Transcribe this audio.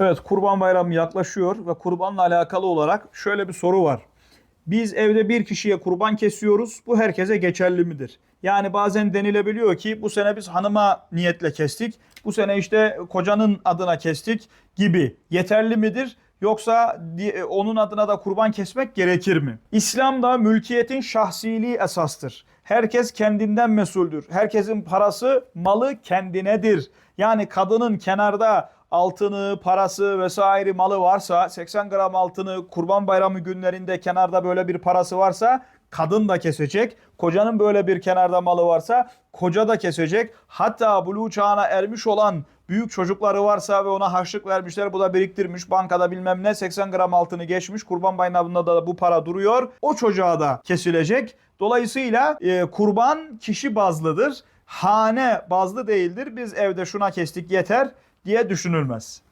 Evet kurban bayramı yaklaşıyor ve kurbanla alakalı olarak şöyle bir soru var. Biz evde bir kişiye kurban kesiyoruz. Bu herkese geçerli midir? Yani bazen denilebiliyor ki bu sene biz hanıma niyetle kestik. Bu sene işte kocanın adına kestik gibi. Yeterli midir? Yoksa di- onun adına da kurban kesmek gerekir mi? İslam'da mülkiyetin şahsiliği esastır. Herkes kendinden mesuldür. Herkesin parası, malı kendinedir. Yani kadının kenarda altını, parası vesaire malı varsa 80 gram altını kurban bayramı günlerinde kenarda böyle bir parası varsa kadın da kesecek. Kocanın böyle bir kenarda malı varsa koca da kesecek. Hatta buluğ çağına ermiş olan büyük çocukları varsa ve ona harçlık vermişler bu da biriktirmiş bankada bilmem ne 80 gram altını geçmiş kurban bayramında da bu para duruyor. O çocuğa da kesilecek. Dolayısıyla e, kurban kişi bazlıdır. Hane bazlı değildir. Biz evde şuna kestik yeter diye düşünülmez.